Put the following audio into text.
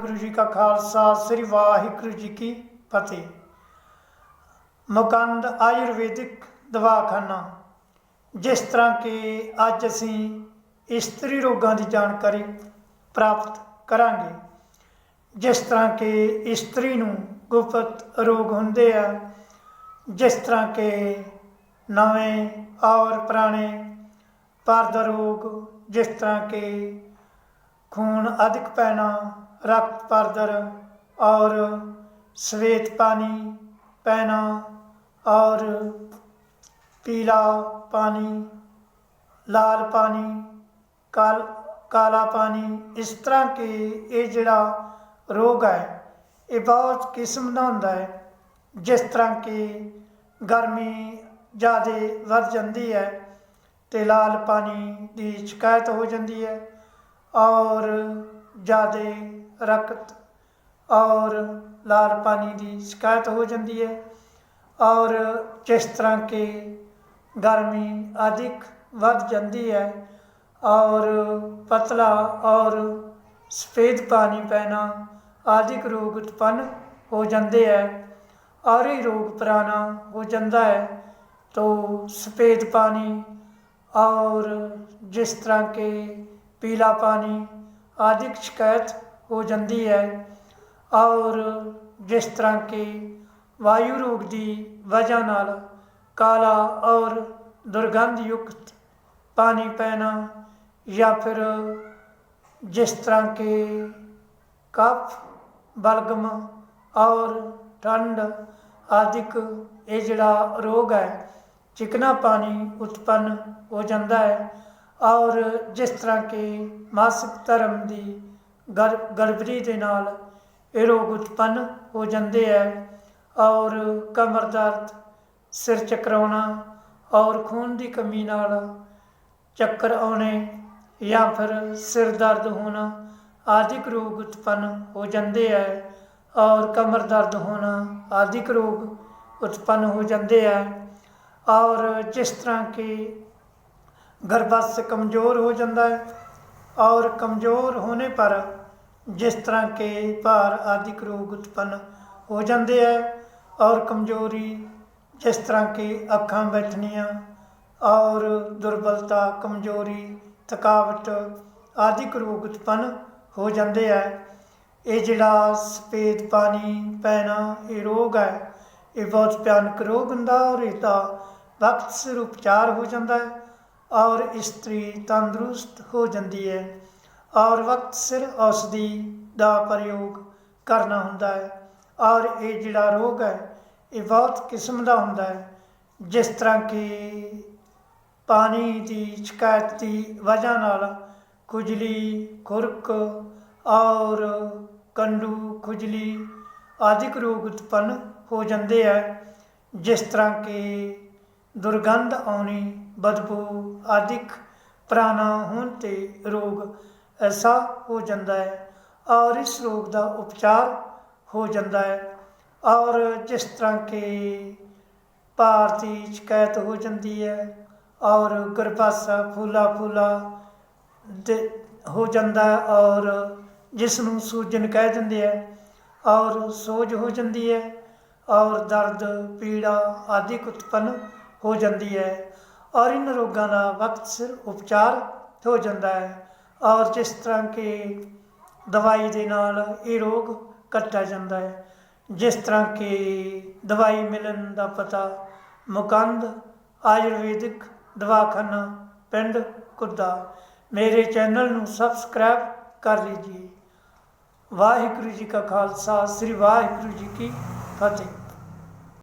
ਵਾਹਿਗੁਰੂ ਜੀ ਕਾ ਖਾਲਸਾ, ਸ੍ਰੀ ਵਾਹਿਗੁਰੂ ਜੀ ਕੀ ਫਤਿਹ। ਮੁਕੰਦ ਆਯੁਰਵੈਦਿਕ ਦਵਾਖਾਨਾ। ਜਿਸ ਤਰ੍ਹਾਂ ਕਿ ਅੱਜ ਅਸੀਂ ਇਸਤਰੀ ਰੋਗਾਂ ਦੀ ਜਾਣਕਾਰੀ ਪ੍ਰਾਪਤ ਕਰਾਂਗੇ। ਜਿਸ ਤਰ੍ਹਾਂ ਕਿ ਇਸਤਰੀ ਨੂੰ ਗੁਪਤ ਰੋਗ ਹੁੰਦੇ ਆ, ਜਿਸ ਤਰ੍ਹਾਂ ਕਿ ਨਵੇਂ ਔਰ ਪੁਰਾਣੇ ਪਰਦ ਰੋਗ, ਜਿਸ ਤਰ੍ਹਾਂ ਕਿ ਖੂਨ ਅਧਿਕ ਪੈਣਾ ਰਕਤ ਪਰਦਰ ਔਰ ਸਵੇਤ ਪਾਣੀ ਪੈਣਾ ਔਰ ਪੀਲਾ ਪਾਣੀ, ਲਾਲ ਪਾਣੀ, ਕਾਲ, ਕਾਲਾ ਪਾਣੀ, ਇਸ ਤਰ੍ਹਾਂ ਕਿ ਇਹ ਜਿਹੜਾ ਰੋਗ ਹੈ, ਇਹ ਬਹੁਤ ਕਿਸਮ ਦਾ ਹੁੰਦਾ ਹੈ, ਜਿਸ ਤਰ੍ਹਾਂ ਕਿ ਗਰਮੀ ਜ਼ਿਆਦਾ ਵੱਧ ਜਾਂਦੀ ਹੈ ਤੇ ਲਾਲ ਪਾਣੀ ਦੀ ਸ਼ਿਕਾਇਤ ਹੋ ਜਾਂਦੀ ਹੈ ਔਰ ਜ਼ਿਆਦਾ ਰਕਤ ਔਰ ਲਾਲ ਪਾਣੀ ਦੀ ਸ਼ਿਕਾਇਤ ਹੋ ਜਾਂਦੀ ਹੈ ਔਰ ਜਿਸ ਤਰ੍ਹਾਂ ਕਿ ਗਰਮੀ ਅਧਿਕ ਵੱਧ ਜਾਂਦੀ ਹੈ ਔਰ ਪਤਲਾ ਔਰ ਸਫੇਦ ਪਾਣੀ ਪੈਣਾ ਆਦਿਕ ਰੋਗ ਉਤਪੰਨ ਹੋ ਜਾਂਦੇ ਹੈ ਔਰ ਇਹ ਰੋਗ ਪੁਰਾਣਾ ਹੋ ਜਾਂਦਾ ਹੈ, ਤੋ ਸਫੇਦ ਪਾਣੀ ਔਰ ਜਿਸ ਤਰ੍ਹਾਂ ਕਿ ਪੀਲਾ ਪਾਣੀ ਆਦਿਕ ਸ਼ਿਕਾਇਤ ਹੋ ਜਾਂਦੀ ਹੈ। ਔਰ ਜਿਸ ਤਰ੍ਹਾਂ ਕਿ ਵਾਯੂ ਰੋਗ ਦੀ ਵਜ੍ਹਾ ਨਾਲ ਕਾਲਾ ਔਰ ਦੁਰਗੰਧ ਯੁਕਤ ਪਾਣੀ ਪੈਣਾ ਜਾਂ ਫਿਰ ਜਿਸ ਤਰ੍ਹਾਂ ਕਿ ਕਫ, ਬਲਗਮ ਔਰ ਠੰਡ ਆਦਿਕ ਇਹ ਜਿਹੜਾ ਰੋਗ ਹੈ, ਚਿਕਨਾ ਪਾਣੀ ਉਤਪੰਨ ਹੋ ਜਾਂਦਾ ਹੈ। ਔਰ ਜਿਸ ਤਰ੍ਹਾਂ ਕਿ ਮਾਸਿਕ ਧਰਮ ਦੀ ਗਰ ਗੜਬੜੀ ਦੇ ਨਾਲ ਇਹ ਰੋਗ ਉਤਪੰਨ ਹੋ ਜਾਂਦੇ ਹੈ ਔਰ ਕਮਰ ਦਰਦ, ਸਿਰ ਚਕਰਾਉਣਾ ਔਰ ਖੂਨ ਦੀ ਕਮੀ ਨਾਲ ਚੱਕਰ ਆਉਣੇ ਜਾਂ ਫਿਰ ਸਿਰ ਦਰਦ ਹੋਣਾ ਆਦਿਕ ਰੋਗ ਉਤਪੰਨ ਹੋ ਜਾਂਦੇ ਹੈ ਔਰ ਕਮਰ ਦਰਦ ਹੋਣਾ ਆਦਿਕ ਰੋਗ ਉਤਪੰਨ ਹੋ ਜਾਂਦੇ ਹੈ ਔਰ ਜਿਸ ਤਰ੍ਹਾਂ ਕਿ गर्भाशय कमज़ोर हो जाता है और कमज़ोर होने पर जिस तरह के भार आदि रोग उत्पन्न हो जाते हैं और कमज़ोरी जिस तरह के अखा बैठनिया और दुर्बलता कमज़ोरी थकावट आदि रोग उत्पन्न हो जाते हैं ਇਹ ਜਿਹੜਾ ਸਫੇਦ ਪਾਣੀ ਪੈਣਾ ਇਹ ਰੋਗ ਹੈ ਇਹ ਬਹੁਤ ਭਿਆਨਕ ਰੋਗ ਹੁੰਦਾ ਔਰ ਇਹਦਾ ਵਕਤ ਸਿਰ ਉਪਚਾਰ ਹੋ ਜਾਂਦਾ ਹੈ ਔਰ ਇਸਤਰੀ ਤੰਦਰੁਸਤ ਹੋ ਜਾਂਦੀ ਹੈ। ਔਰ ਵਕਤ ਸਿਰ ਔਸ਼ਧੀ ਦਾ ਪ੍ਰਯੋਗ ਕਰਨਾ ਹੁੰਦਾ ਹੈ। ਔਰ ਇਹ ਜਿਹੜਾ ਰੋਗ ਹੈ, ਇਹ ਬਹੁਤ ਕਿਸਮ ਦਾ ਹੁੰਦਾ ਹੈ। ਜਿਸ ਤਰ੍ਹਾਂ ਕਿ ਪਾਣੀ ਦੀ ਸ਼ਿਕਾਇਤ ਦੀ ਵਜ੍ਹਾ ਨਾਲ ਖੁਜਲੀ, ਖੁਰਕ ਔਰ ਕੰਡੂ ਖੁਜਲੀ ਆਦਿਕ ਰੋਗ ਉਤਪੰਨ ਹੋ ਜਾਂਦੇ ਹੈ। ਜਿਸ ਤਰ੍ਹਾਂ ਕਿ ਦੁਰਗੰਧ ਆਉਣੀ, ਬਦਬੂ ਆਦਿਕ ਪ੍ਰਾਣਾ ਹੋਣ ਤੇ ਰੋਗ ਐਸਾ ਹੋ ਜਾਂਦਾ ਹੈ। ਔਰ ਇਸ ਰੋਗ ਦਾ ਉਪਚਾਰ ਹੋ ਜਾਂਦਾ ਹੈ। ਔਰ ਜਿਸ ਤਰ੍ਹਾਂ ਕਿ ਭਾਰ ਦੀ ਸ਼ਿਕਾਇਤ ਹੋ ਜਾਂਦੀ ਹੈ ਔਰ ਗਰਭਾਸ਼ਾ ਫੂਲਾ ਫੂਲਾ ਦੇ ਹੋ ਜਾਂਦਾ ਔਰ ਜਿਸ ਨੂੰ ਸੂਜਨ ਕਹਿ ਦਿੰਦੇ ਆ ਔਰ ਸੋਜ ਹੋ ਜਾਂਦੀ ਹੈ ਔਰ ਦਰਦ, ਪੀੜਾ ਆਦਿਕ ਉਤਪੰਨ ਹੋ ਜਾਂਦੀ ਹੈ ਔਰ ਇਨ ਰੋਗਾਂ ਦਾ ਵਕਤ ਸਿਰ ਉਪਚਾਰ ਹੋ ਜਾਂਦਾ ਹੈ ਔਰ ਜਿਸ ਤਰ੍ਹਾਂ ਕਿ ਦਵਾਈ ਦੇ ਨਾਲ ਇਹ ਰੋਗ ਕੱਟਿਆ ਜਾਂਦਾ ਹੈ, ਜਿਸ ਤਰ੍ਹਾਂ ਕਿ ਦਵਾਈ ਮਿਲਣ ਦਾ ਪਤਾ ਮੁਕੰਦ, ਆਯੁਰਵੈਦਿਕ, ਦਵਾਖਾਨਾ, ਪਿੰਡ ਕੁੱਦਾ। ਮੇਰੇ ਚੈਨਲ ਨੂੰ ਸਬਸਕ੍ਰਾਈਬ ਕਰ ਲੀजिए ਵਾਹਿਗੁਰੂ ਜੀ ਕਾ ਖਾਲਸਾ, ਸ੍ਰੀ ਵਾਹਿਗੁਰੂ ਜੀ ਕੀ ਫਤਿਹ।